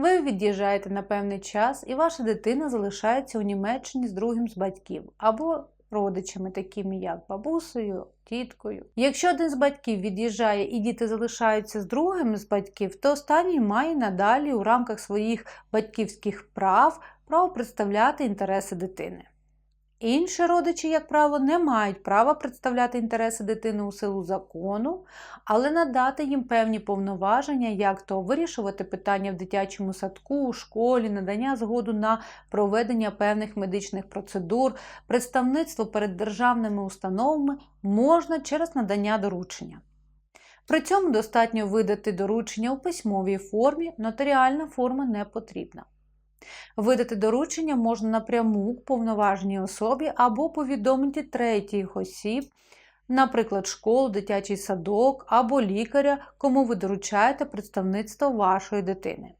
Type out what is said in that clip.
Ви від'їжджаєте на певний час, і ваша дитина залишається у Німеччині з другим з батьків або родичами, такими як бабусею, тіткою. Якщо один з батьків від'їжджає і діти залишаються з другим з батьків, то останній має надалі у рамках своїх батьківських прав право представляти інтереси дитини. Інші родичі, як правило, не мають права представляти інтереси дитини у силу закону, але надати їм певні повноваження, як то вирішувати питання в дитячому садку, у школі, надання згоду на проведення певних медичних процедур, представництво перед державними установами можна через надання доручення. При цьому достатньо видати доручення у письмовій формі, нотаріальна форма не потрібна. Видати доручення можна напряму повноважній особі або повідомити третіх осіб, наприклад, школу, дитячий садок або лікаря, кому ви доручаєте представництво вашої дитини.